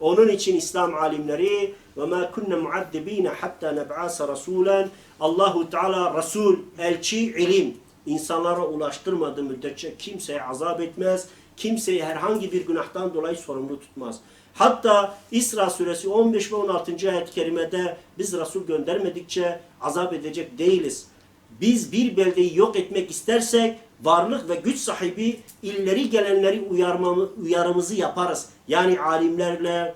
Onun için İslam alimleri ve ma kunna muaddibina hatta neb'asa rasulen Allahu Teala Resul, elçi, ilim insanlara ulaştırmadığı müddetçe kimseye azap etmez. Kimseyi herhangi bir günahtan dolayı sorumlu tutmaz. Hatta İsra suresi 15 ve 16. ayet-i kerimede biz Resul göndermedikçe azap edecek değiliz. Biz bir beldeyi yok etmek istersek varlık ve güç sahibi illeri gelenleri uyarmamı, uyarımızı yaparız. Yani alimlerle,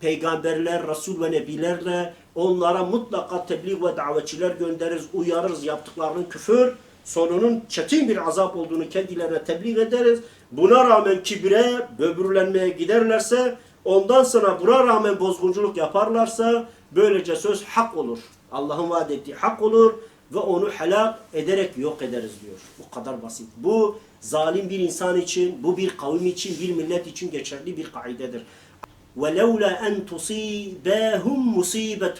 peygamberler, Resul ve Nebilerle onlara mutlaka tebliğ ve davetçiler göndeririz, uyarırız yaptıklarının küfür, sonunun çetin bir azap olduğunu kendilerine tebliğ ederiz. Buna rağmen kibre, böbürlenmeye giderlerse, ondan sonra buna rağmen bozgunculuk yaparlarsa böylece söz hak olur. Allah'ın vaad ettiği hak olur ve onu helak ederek yok ederiz diyor. Bu kadar basit. Bu zalim bir insan için, bu bir kavim için, bir millet için geçerli bir kaidedir. وَلَوْلَا أَنْ تُصِيبَهُمْ مُصِيبَةٌ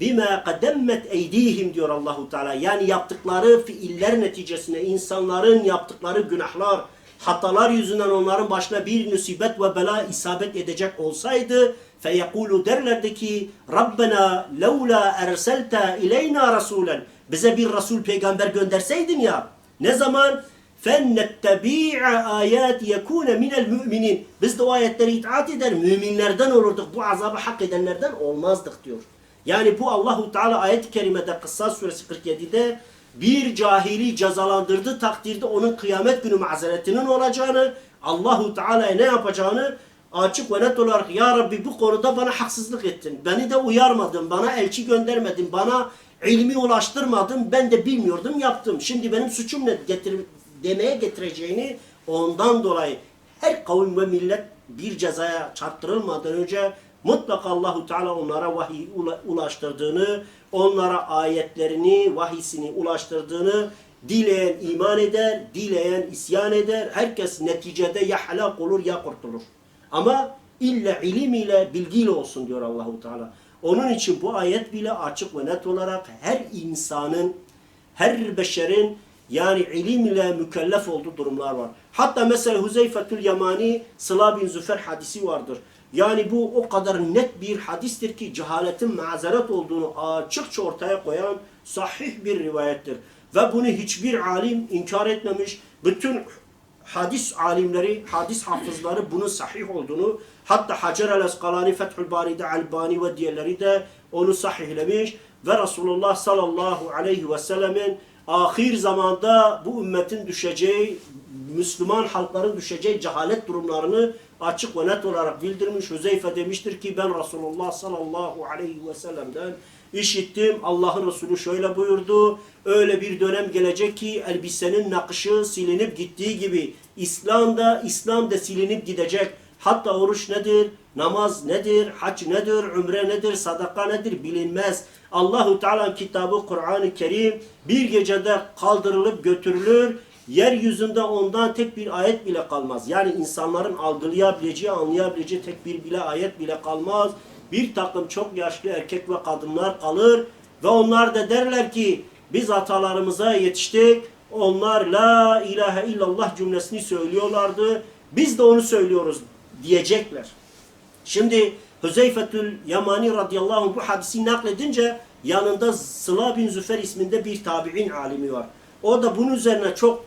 بِمَا قَدَمَّتْ اَيْد۪يهِمْ diyor Allahu Teala. Yani yaptıkları fiiller neticesinde insanların yaptıkları günahlar, hatalar yüzünden onların başına bir musibet ve bela isabet edecek olsaydı feyekulu derlerdi ki Rabbena levla erselte ileyna rasulen bize bir Resul peygamber gönderseydin ya ne zaman? Fennettebi'a ayat yekune minel müminin. Biz de o ayetleri itaat eder müminlerden olurduk. Bu azabı hak edenlerden olmazdık diyor. Yani bu Allahu Teala ayet-i kerimede Kıssas suresi 47'de bir cahili cezalandırdığı takdirde onun kıyamet günü mazeretinin olacağını, Allahu Teala'ya ne yapacağını açık ve net olarak Ya Rabbi bu konuda bana haksızlık ettin. Beni de uyarmadın, bana elçi göndermedin, bana ilmi ulaştırmadın, ben de bilmiyordum yaptım. Şimdi benim suçum ne getir, demeye getireceğini ondan dolayı her kavim ve millet bir cezaya çarptırılmadan önce mutlaka Allahu Teala onlara vahiy ulaştırdığını, onlara ayetlerini, vahisini ulaştırdığını dileyen iman eder, dileyen isyan eder. Herkes neticede ya helak olur ya kurtulur. Ama illa ilim ile bilgiyle olsun diyor Allahu Teala. Onun için bu ayet bile açık ve net olarak her insanın, her beşerin yani ilim ile mükellef olduğu durumlar var. Hatta mesela Huzeyfetül Yamani Sıla bin Züfer hadisi vardır. Yani bu o kadar net bir hadistir ki cehaletin mazeret olduğunu açıkça ortaya koyan sahih bir rivayettir. Ve bunu hiçbir alim inkar etmemiş. Bütün hadis alimleri, hadis hafızları bunun sahih olduğunu hatta Hacer el-Eskalani, Fethül Bari'de Albani ve diğerleri de onu sahihlemiş ve Resulullah sallallahu aleyhi ve sellemin ahir zamanda bu ümmetin düşeceği, Müslüman halkların düşeceği cehalet durumlarını açık ve net olarak bildirmiş. Hüzeyfe demiştir ki ben Resulullah sallallahu aleyhi ve sellem'den işittim. Allah'ın Resulü şöyle buyurdu. Öyle bir dönem gelecek ki elbisenin nakışı silinip gittiği gibi İslam'da İslam da silinip gidecek. Hatta oruç nedir? Namaz nedir? Hac nedir? Ümre nedir? Sadaka nedir? Bilinmez. Allahu Teala kitabı Kur'an-ı Kerim bir gecede kaldırılıp götürülür. Yeryüzünde ondan tek bir ayet bile kalmaz. Yani insanların algılayabileceği, anlayabileceği tek bir bile ayet bile kalmaz. Bir takım çok yaşlı erkek ve kadınlar kalır ve onlar da derler ki biz atalarımıza yetiştik. Onlar la ilahe illallah cümlesini söylüyorlardı. Biz de onu söylüyoruz diyecekler. Şimdi Hüzeyfetül Yamani radıyallahu bu hadisi nakledince yanında Sıla bin Züfer isminde bir tabi'in alimi var. O da bunun üzerine çok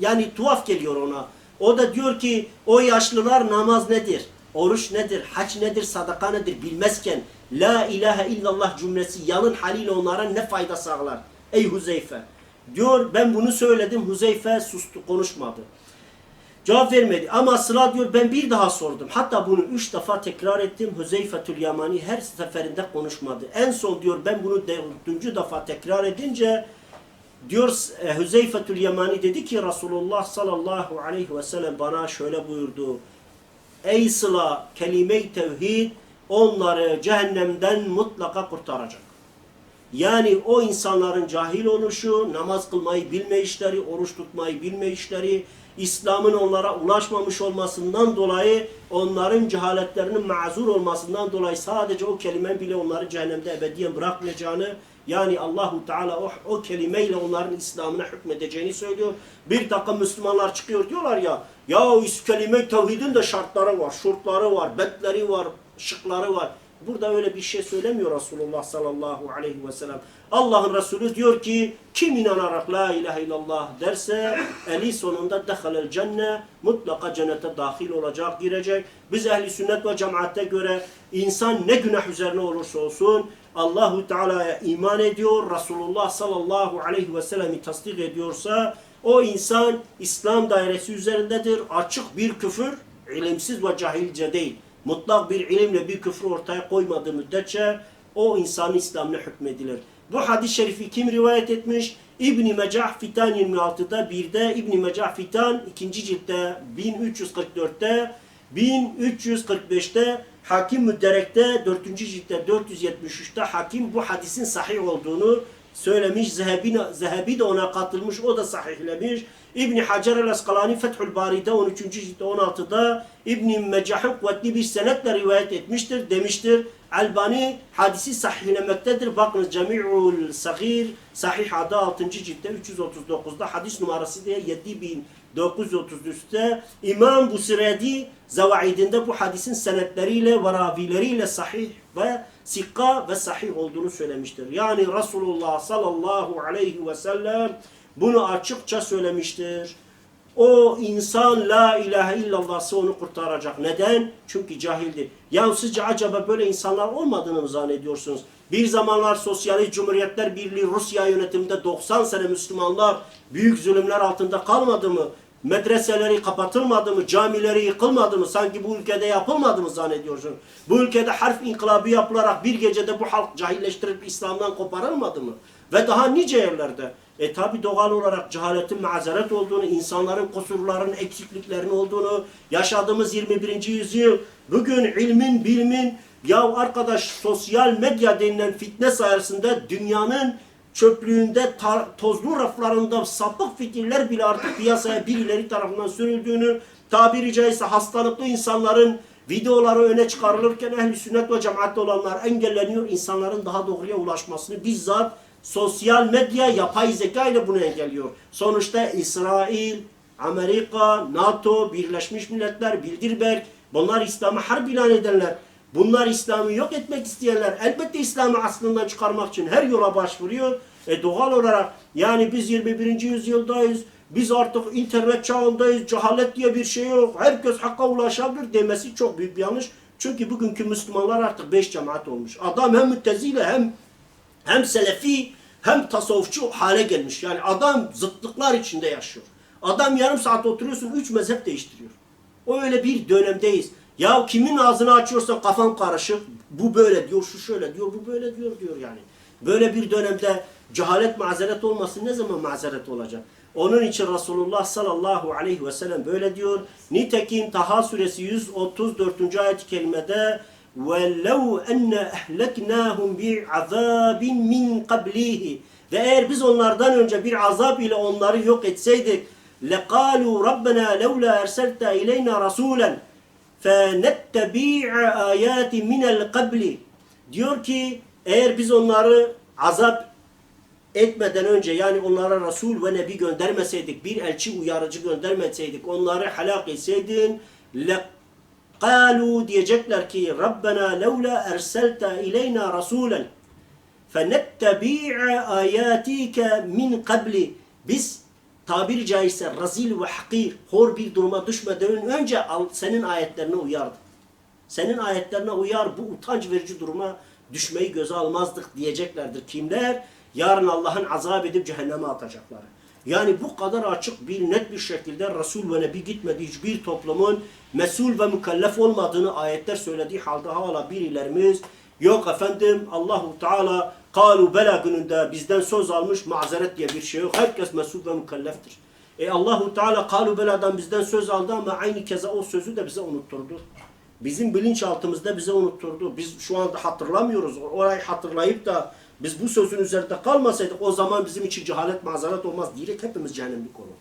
yani tuhaf geliyor ona. O da diyor ki o yaşlılar namaz nedir? Oruç nedir? Hac nedir? Sadaka nedir? Bilmezken La ilahe illallah cümlesi yalın haliyle onlara ne fayda sağlar? Ey Huzeyfe! Diyor ben bunu söyledim. Huzeyfe sustu konuşmadı. Cevap vermedi. Ama Sıla diyor ben bir daha sordum. Hatta bunu üç defa tekrar ettim. Hüzeyfetül Yamani her seferinde konuşmadı. En son diyor ben bunu dördüncü defa tekrar edince diyor e, Hüzeyfetül Yamani dedi ki Resulullah sallallahu aleyhi ve sellem bana şöyle buyurdu. Ey Sıla kelime-i tevhid onları cehennemden mutlaka kurtaracak. Yani o insanların cahil oluşu, namaz kılmayı bilmeyişleri, oruç tutmayı bilmeyişleri, İslam'ın onlara ulaşmamış olmasından dolayı onların cehaletlerinin mazur olmasından dolayı sadece o kelimen bile onları cehennemde ebediyen bırakmayacağını Yani Allahu Teala o, o kelimeyle onların İslam'ına hükmedeceğini söylüyor. Bir takım Müslümanlar çıkıyor diyorlar ya ya o kelime tevhidin de şartları var, şurtları var, betleri var, şıkları var. Burada öyle bir şey söylemiyor Resulullah sallallahu aleyhi ve sellem. Allah'ın Resulü diyor ki kim inanarak la ilahe illallah derse eli sonunda dehalel cenne mutlaka cennete dahil olacak, girecek. Biz ehli sünnet ve cemaate göre insan ne günah üzerine olursa olsun Allahu Teala'ya iman ediyor, Resulullah sallallahu aleyhi ve sellem'i tasdik ediyorsa o insan İslam dairesi üzerindedir. Açık bir küfür, ilimsiz ve cahilce değil. Mutlak bir ilimle bir küfür ortaya koymadığı müddetçe o insanın İslam'ına hükmedilir. Bu hadis-i şerifi kim rivayet etmiş? İbn-i Mecah Fitan 26'da, bir de İbn-i Mecah Fitan 2. ciltte 1344'te, 1345'te Hakim Müdderek'te 4. ciltte 473'te hakim bu hadisin sahih olduğunu söylemiş. Zehebi, Zehebi de ona katılmış. O da sahihlemiş. İbn Hacer el-Askalani Fethül Bari'de 13. ciltte 16'da İbn Mecah'ın kuvvetli bir senetle rivayet etmiştir demiştir. Albani hadisi sahihlemektedir. Bakınız Cemi'ul Sagir Sahih adı 6. ciltte 339'da hadis numarası diye 7933'te İmam Busiredi Zevaidinde bu hadisin senetleriyle ve ravileriyle sahih ve sikka ve sahih olduğunu söylemiştir. Yani Resulullah sallallahu aleyhi ve sellem bunu açıkça söylemiştir. O insan la ilahe illallah'sı onu kurtaracak. Neden? Çünkü cahildir. Ya sizce acaba böyle insanlar olmadığını mı zannediyorsunuz? Bir zamanlar Sosyalist Cumhuriyetler Birliği Rusya yönetiminde 90 sene Müslümanlar büyük zulümler altında kalmadı mı? Medreseleri kapatılmadı mı? Camileri yıkılmadı mı? Sanki bu ülkede yapılmadı mı zannediyorsun? Bu ülkede harf inkılabı yapılarak bir gecede bu halk cahilleştirip İslam'dan koparılmadı mı? Ve daha nice yerlerde. E tabi doğal olarak cehaletin mazeret olduğunu, insanların kusurlarının, eksikliklerinin olduğunu, yaşadığımız 21. yüzyıl, bugün ilmin, bilimin, ya arkadaş sosyal medya denilen fitne sayesinde dünyanın çöplüğünde, tozlu raflarında sapık fikirler bile artık piyasaya birileri tarafından sürüldüğünü, tabiri caizse hastalıklı insanların videoları öne çıkarılırken ehli sünnet ve cemaatte olanlar engelleniyor. insanların daha doğruya ulaşmasını bizzat sosyal medya yapay zeka ile bunu engelliyor. Sonuçta İsrail, Amerika, NATO, Birleşmiş Milletler, Bildirberg bunlar İslam'ı harp ilan edenler. Bunlar İslam'ı yok etmek isteyenler elbette İslam'ı aslından çıkarmak için her yola başvuruyor. E doğal olarak yani biz 21. yüzyıldayız. Biz artık internet çağındayız. Cehalet diye bir şey yok. Herkes hakka ulaşabilir demesi çok büyük bir yanlış. Çünkü bugünkü Müslümanlar artık beş cemaat olmuş. Adam hem müttezile hem hem selefi hem tasavvufçu hale gelmiş. Yani adam zıtlıklar içinde yaşıyor. Adam yarım saat oturuyorsun üç mezhep değiştiriyor. O öyle bir dönemdeyiz. Ya kimin ağzını açıyorsan kafan karışık. Bu böyle diyor, şu şöyle diyor, bu böyle diyor diyor yani. Böyle bir dönemde cehalet mazeret olması ne zaman mazeret olacak? Onun için Resulullah sallallahu aleyhi ve sellem böyle diyor. Nitekim Taha suresi 134. ayet-i kerimede وَلَوْ اَنَّ اَهْلَكْنَاهُمْ بِعَذَابٍ مِّنْ قَبْلِهِ Ve eğer biz onlardan önce bir azap ile onları yok etseydik لَقَالُوا رَبَّنَا لَوْلَا اَرْسَلْتَ اِلَيْنَا رَسُولًا فَنَتَّبِعَ آيَاتِ مِنَ الْقَبْلِ Diyor ki eğer biz onları azap etmeden önce yani onlara Resul ve Nebi göndermeseydik, bir elçi uyarıcı göndermeseydik, onları helak etseydin قالوا diyecekler ki Rabbena levla erselte ileyna rasulen fenettebi'a ayatike min qabli biz tabiri caizse razil ve hakir hor bir duruma düşmeden önce senin ayetlerine uyardık. Senin ayetlerine uyar bu utanç verici duruma düşmeyi göze almazdık diyeceklerdir. Kimler? Yarın Allah'ın azap edip cehenneme atacakları. Yani bu kadar açık bir net bir şekilde Resul ve Nebi gitmediği hiçbir toplumun mesul ve mükellef olmadığını ayetler söylediği halde hala birilerimiz yok efendim Allahu Teala kalu bela gününde bizden söz almış mazeret diye bir şey yok. Herkes mesul ve mükelleftir. E Allahu Teala kalu beladan bizden söz aldı ama aynı keza o sözü de bize unutturdu. Bizim bilinçaltımızda bize unutturdu. Biz şu anda hatırlamıyoruz. Orayı hatırlayıp da biz bu sözün üzerinde kalmasaydık o zaman bizim için cehalet mazeret olmaz. Direkt hepimiz cehennemlik olurduk.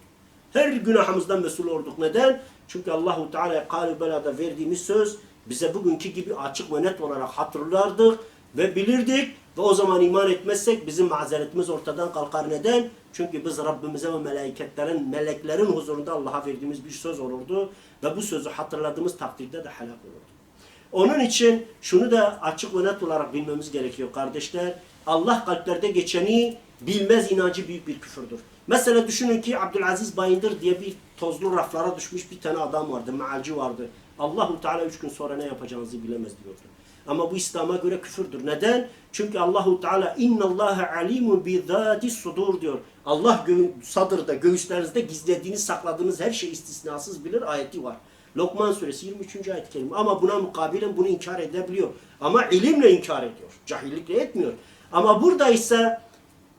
Her günahımızdan mesul olduk. Neden? Çünkü Allahu Teala kalu belada verdiğimiz söz bize bugünkü gibi açık ve net olarak hatırlardık ve bilirdik Ve o zaman iman etmezsek bizim mazeretimiz ortadan kalkar. Neden? Çünkü biz Rabbimize ve meleketlerin, meleklerin huzurunda Allah'a verdiğimiz bir söz olurdu. Ve bu sözü hatırladığımız takdirde de helak olurdu. Onun için şunu da açık ve net olarak bilmemiz gerekiyor kardeşler. Allah kalplerde geçeni bilmez inancı büyük bir küfürdür. Mesela düşünün ki Abdülaziz Bayındır diye bir tozlu raflara düşmüş bir tane adam vardı, mealci vardı. Allahu Teala üç gün sonra ne yapacağınızı bilemez diyordu. Ama bu İslam'a göre küfürdür. Neden? Çünkü Allahu Teala inna Allaha alimun bi zati sudur diyor. Allah gö sadırda, göğüslerinizde gizlediğiniz, sakladığınız her şey istisnasız bilir ayeti var. Lokman suresi 23. ayet-i kerime. Ama buna mukabilen bunu inkar edebiliyor. Ama ilimle inkar ediyor. Cahillikle etmiyor. Ama burada ise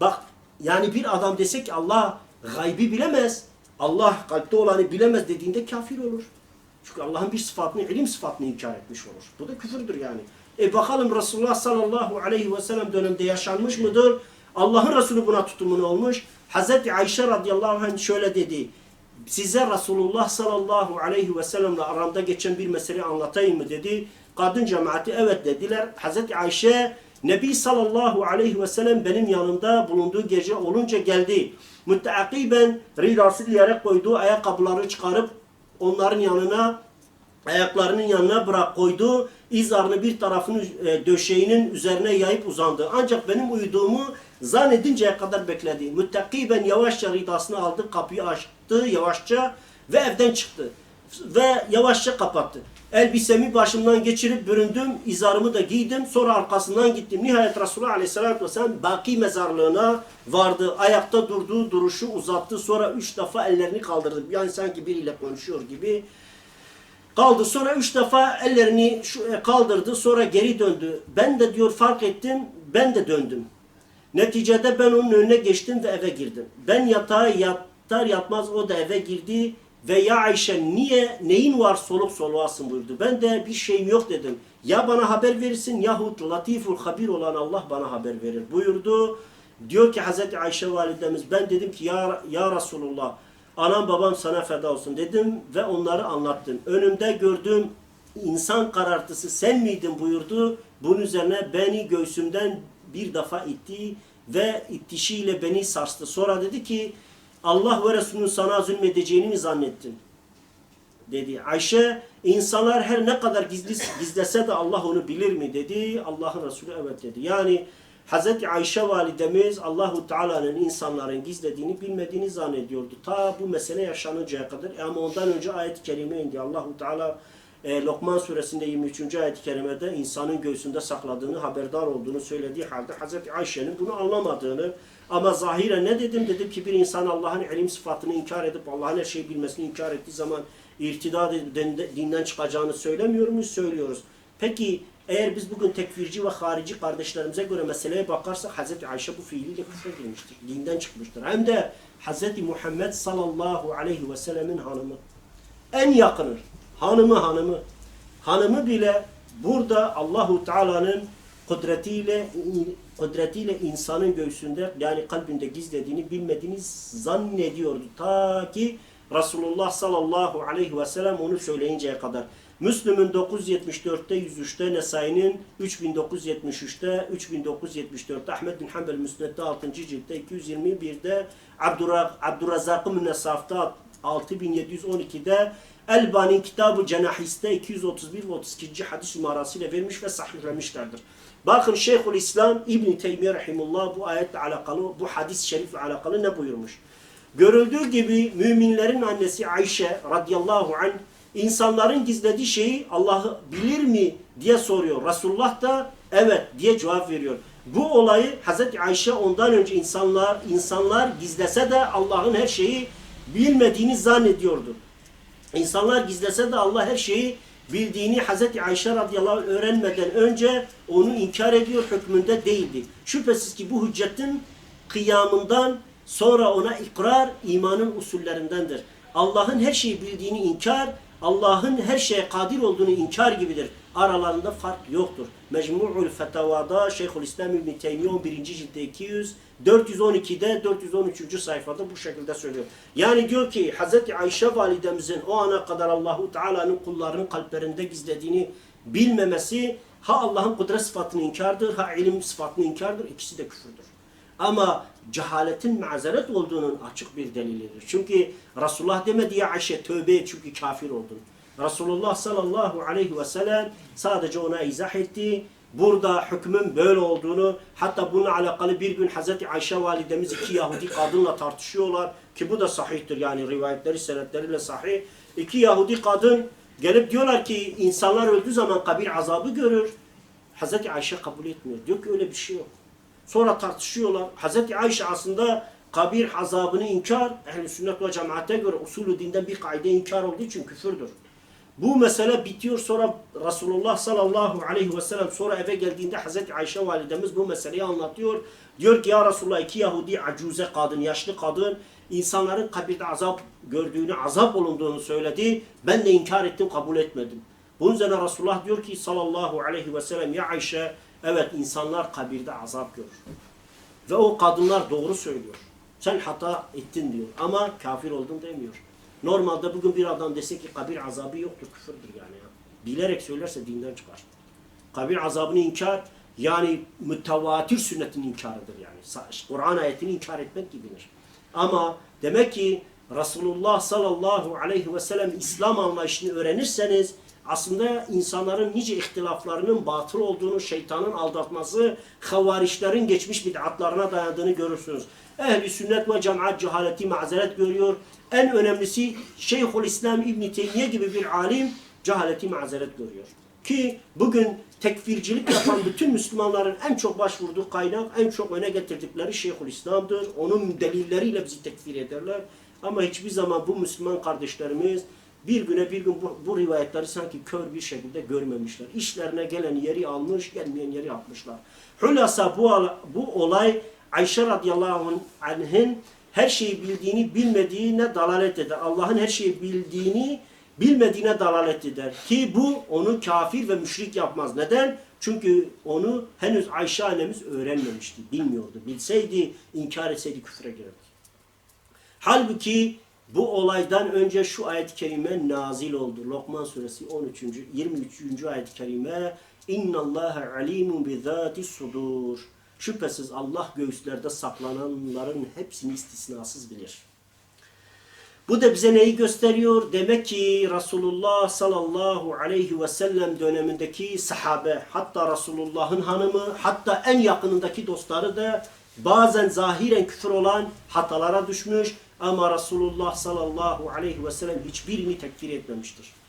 bak yani bir adam dese ki Allah gaybi bilemez. Allah kalpte olanı bilemez dediğinde kafir olur. Çünkü Allah'ın bir sıfatını, ilim sıfatını inkar etmiş olur. Bu da küfürdür yani. E bakalım Resulullah sallallahu aleyhi ve sellem döneminde yaşanmış mıdır? Allah'ın Resulü buna tutumunu olmuş. Hazreti Ayşe radıyallahu anh şöyle dedi. Size Resulullah sallallahu aleyhi ve sellemle aramda geçen bir meseleyi anlatayım mı dedi. Kadın cemaati evet dediler. Hazreti Ayşe Nebi sallallahu aleyhi ve sellem benim yanımda bulunduğu gece olunca geldi. Müteakiben ridası yere koyduğu ayakkabıları çıkarıp onların yanına ayaklarının yanına bırak koydu. İzarını bir tarafını e, döşeğinin üzerine yayıp uzandı. Ancak benim uyuduğumu zannedinceye kadar bekledi. Müttakiben yavaşça ridasını aldı, kapıyı açtı yavaşça ve evden çıktı. Ve yavaşça kapattı. Elbisemi başımdan geçirip büründüm, izarımı da giydim, sonra arkasından gittim. Nihayet Resulullah Aleyhisselatü Vesselam Baki mezarlığına vardı. Ayakta durduğu duruşu uzattı. Sonra üç defa ellerini kaldırdı. Yani sanki biriyle konuşuyor gibi. Kaldı. Sonra üç defa ellerini kaldırdı. Sonra geri döndü. Ben de diyor fark ettim. Ben de döndüm. Neticede ben onun önüne geçtim ve eve girdim. Ben yatağa yatar yatmaz o da eve girdi ve ya Ayşe niye neyin var soluk soluğasın buyurdu. Ben de bir şeyim yok dedim. Ya bana haber verirsin yahut latiful habir olan Allah bana haber verir buyurdu. Diyor ki Hazreti Ayşe validemiz ben dedim ki ya, ya Resulullah anam babam sana feda olsun dedim ve onları anlattım. Önümde gördüğüm insan karartısı sen miydin buyurdu. Bunun üzerine beni göğsümden bir defa itti ve ittişiyle beni sarstı. Sonra dedi ki Allah ve Resulünün sana zulmedeceğini mi zannettin? Dedi. Ayşe insanlar her ne kadar gizli, gizlese de Allah onu bilir mi dedi. Allah'ın Resulü evet dedi. Yani Hazreti Ayşe validemiz Allahu Teala'nın insanların gizlediğini bilmediğini zannediyordu. Ta bu mesele yaşanıncaya kadar. E Ama ondan önce ayet-i kerime indi. Allahu Teala e, Lokman suresinde 23. ayet-i kerimede insanın göğsünde sakladığını, haberdar olduğunu söylediği halde Hazreti Ayşe'nin bunu anlamadığını ama zahire ne dedim? Dedim ki bir insan Allah'ın ilim sıfatını inkar edip Allah'ın her şeyi bilmesini inkar ettiği zaman irtidad edip dinden çıkacağını söylemiyor muyuz? Söylüyoruz. Peki eğer biz bugün tekfirci ve harici kardeşlerimize göre meseleye bakarsak Hazreti Ayşe bu fiiliyle küfredilmiştir. Dinden çıkmıştır. Hem de Hazreti Muhammed sallallahu aleyhi ve sellemin hanımı. En yakını. Hanımı hanımı. Hanımı bile burada Allahu Teala'nın kudretiyle kudretiyle insanın göğsünde yani kalbinde gizlediğini bilmediğini zannediyordu. Ta ki Resulullah sallallahu aleyhi ve sellem onu söyleyinceye kadar. Müslüm'ün 974'te 103'te Nesai'nin 3973'te 3974'te Ahmed bin Hanbel Müsned'de 6. ciltte 221'de Abdurra- Abdurrazak'ın Münesaf'ta 6712'de Elbani Kitab-ı Cenahiste 231 ve 32. hadis numarasıyla vermiş ve sahihlemişlerdir. Bakın Şeyhül İslam İbn Teymiye Rahimullah bu ayetle alakalı, bu hadis şerifle alakalı ne buyurmuş? Görüldüğü gibi müminlerin annesi Ayşe radıyallahu anh insanların gizlediği şeyi Allah'ı bilir mi diye soruyor. Resulullah da evet diye cevap veriyor. Bu olayı Hazreti Ayşe ondan önce insanlar insanlar gizlese de Allah'ın her şeyi bilmediğini zannediyordu. İnsanlar gizlese de Allah her şeyi bildiğini Hazreti Ayşe radıyallahu öğrenmeden önce onu inkar ediyor hükmünde değildi. Şüphesiz ki bu hüccetin kıyamından sonra ona ikrar imanın usullerindendir. Allah'ın her şeyi bildiğini inkar, Allah'ın her şeye kadir olduğunu inkar gibidir. Aralarında fark yoktur. Mecmu'ul Fetavada Şeyhülislam İbn Teymiye 11. ciltte 200 412'de 413. sayfada bu şekilde söylüyor. Yani diyor ki Hazreti Ayşe validemizin o ana kadar Allahu Teala'nın kullarının kalplerinde gizlediğini bilmemesi ha Allah'ın kudret sıfatını inkardır, ha ilim sıfatını inkardır. İkisi de küfürdür. Ama cehaletin mazeret olduğunun açık bir delilidir. Çünkü Resulullah demedi ya Ayşe tövbe çünkü kafir oldun. Resulullah sallallahu aleyhi ve sellem sadece ona izah etti. Burada hükmün böyle olduğunu hatta bununla alakalı bir gün Hazreti Ayşe validemiz iki Yahudi kadınla tartışıyorlar ki bu da sahihtir yani rivayetleri senetleriyle sahih. İki Yahudi kadın gelip diyorlar ki insanlar öldüğü zaman kabir azabı görür. Hazreti Ayşe kabul etmiyor. Diyor ki öyle bir şey yok. Sonra tartışıyorlar. Hazreti Ayşe aslında kabir azabını inkar, ehl sünnet ve cemaate göre usulü dinden bir kaide inkar olduğu için küfürdür. Bu mesele bitiyor sonra Resulullah sallallahu aleyhi ve sellem sonra eve geldiğinde Hazreti Ayşe validemiz bu meseleyi anlatıyor. Diyor ki ya Resulullah iki Yahudi acuze kadın, yaşlı kadın insanların kabirde azap gördüğünü, azap olunduğunu söyledi. Ben de inkar ettim, kabul etmedim. Bunun üzerine Resulullah diyor ki sallallahu aleyhi ve sellem ya Ayşe evet insanlar kabirde azap görür. Ve o kadınlar doğru söylüyor. Sen hata ettin diyor ama kafir oldun demiyor. Normalde bugün bir adam dese ki kabir azabı yoktur küfürdür yani. Ya. Bilerek söylerse dinden çıkar. Kabir azabını inkar yani mütevatir sünnetin inkarıdır yani. Kur'an ayetini inkar etmek gibidir. Ama demek ki Resulullah sallallahu aleyhi ve sellem İslam anlayışını öğrenirseniz aslında insanların nice ihtilaflarının batıl olduğunu, şeytanın aldatması, havarişlerin geçmiş bid'atlarına dayandığını görürsünüz. Ehli sünnet ve cemaat cehaleti mazeret görüyor. En önemlisi Şeyhülislam İbn Teymiye gibi bir alim cehaleti mazeret görüyor. Ki bugün tekfircilik yapan bütün Müslümanların en çok başvurduğu kaynak, en çok öne getirdikleri Şeyhülislam'dır. Onun delilleriyle bizi tekfir ederler. Ama hiçbir zaman bu Müslüman kardeşlerimiz bir güne bir gün bu, bu rivayetleri sanki kör bir şekilde görmemişler. İşlerine gelen yeri almış, gelmeyen yeri atmışlar. Hülasa bu, bu olay Ayşe radıyallahu anh'ın her şeyi bildiğini bilmediğine dalalet eder. Allah'ın her şeyi bildiğini bilmediğine dalalet eder. Ki bu onu kafir ve müşrik yapmaz. Neden? Çünkü onu henüz Ayşe annemiz öğrenmemişti, bilmiyordu. Bilseydi, inkar etseydi küfre girerdi. Halbuki bu olaydan önce şu ayet-i kerime nazil oldu. Lokman suresi 13. 23. ayet-i kerime İnna Allaha alimun bi zati sudur. Şüphesiz Allah göğüslerde saklananların hepsini istisnasız bilir. Bu da bize neyi gösteriyor? Demek ki Resulullah sallallahu aleyhi ve sellem dönemindeki sahabe, hatta Resulullah'ın hanımı, hatta en yakınındaki dostları da bazen zahiren küfür olan hatalara düşmüş ama Resulullah sallallahu aleyhi ve sellem hiçbirini tekfir etmemiştir.